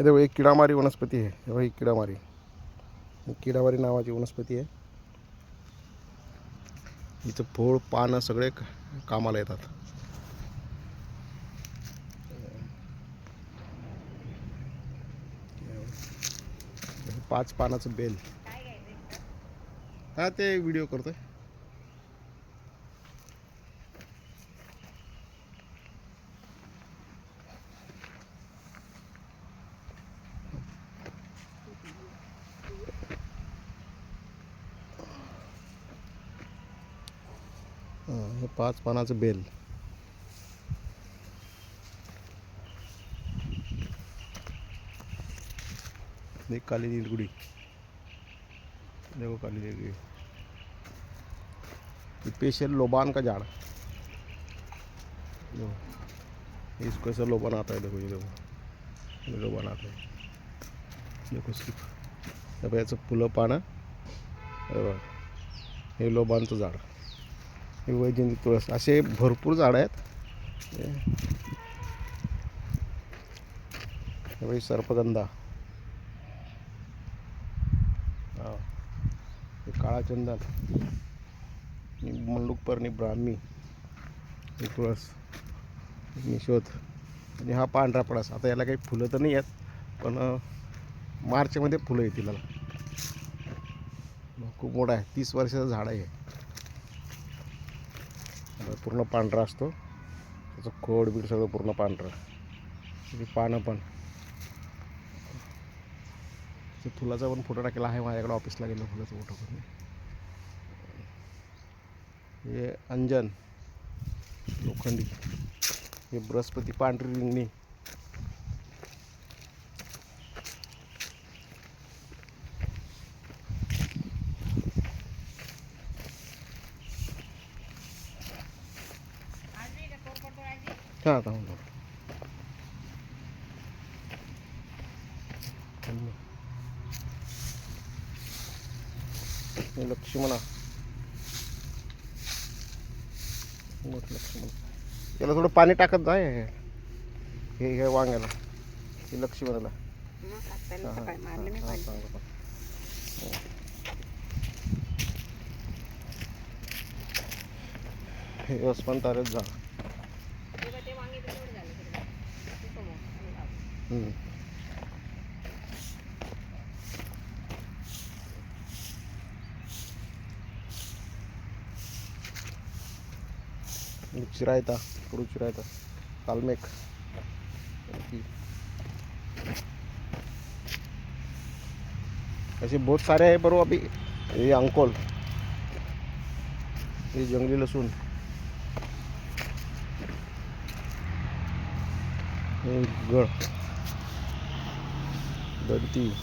हे देखो एक किडामारी वनस्पती आहे हे बघा ही किडामारी। किडामारी नावाची वनस्पती आहे हिचं फोळ पानं सगळे कामाला येतात। पाच पानाचं बेल. हा ते व्हिडिओ करतोय. हे पाच पानाचं बेल. एक काली नीलगुड़ी देखो काली नीलगुड़ी स्पेशल लोबान का झाड़. देखो इसको ऐसा लोबान आता है देखो ये देखो. ये लोबान आता है देखो सिर्फ याचं फुलं पानं. हे लोबानचं झाड. वैजंती तुळस. असे भरपूर झाडं आहेत. सर्पगंधा. काळा चंदन. मंडूकपर्णी ब्राह्मी. तुळस. निशोध. आणि हा पांढरा पडास. आता याला काही फुलं तर नाही आहेत पण मार्चमध्ये फुलं येतील याला. खूप मोठा आहे. तीस वर्षाचं झाड आहे पूर्ण पांढरा असतो. त्याचं खोड बीड सगळं पूर्ण पांढरं. त्याची पानं पण. ते फुलाचा पण फोटो टाकला आहे माझ्याकडे ऑफिसला गेलो फुलाचा फोटो करून. हे अंजन लोखंडी. हे बृहस्पती पांढरी रिंगणी. हां हो हे लक्ष्मणा. लक्ष्मण. याला थोडं पाणी टाकत जा हे. हे हे वांग्याला. हे लक्ष्मणाला. हां, हां, हां, हां, चांगलं, चांगलं. हे अस्मान तारेच झाड हम्म. ये चिरायता पुढे चिरायता कालमेक ऐसे बहुत सारे हैं पर वो अभी. ये अंकोल. ये जंगली लहसुन ये Ganti.